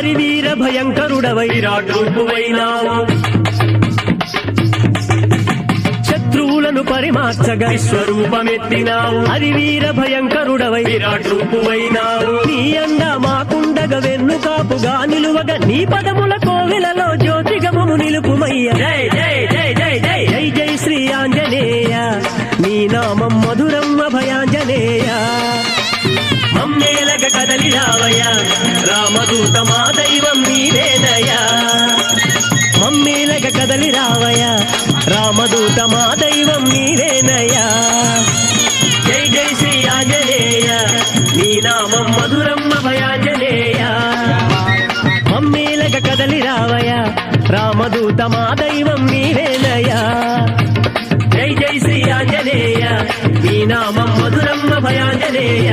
హరివీర భయంకరుడవై విరాట్ రూపువైనావు శత్రువులను పరిమార్చగా విశ్వరూపమెత్తినావు. హరివీర భయంకరుడవై విరాట్ రూపువైనావు నీ అండ మాకుండగ వెన్ను కాపుగా నిలువగా నీ పదముల కోవిలలో జ్యోతిగమము నిలుపుమయ్య. జై జై జై జై జై. జై జై శ్రీ ఆంజనేయ. నీ నామం మధురమ్మ భయాంజనేయ మమ్మేలగ కదలి రావయ్య. రామదూత కదలి రావయా రామదూత మా దైవం నీవేనయ్యా. జై జై శ్రీ ఆంజనేయ. నీ నామం మధురమ్మ భయాంజనేయ. మమ్మీలక కదలి రావయా రామదూత మా దైవం నీవేనయ్యా. జై జై శ్రీ ఆంజనేయ. నీ నామం మధురమ్మ భయాంజనేయ.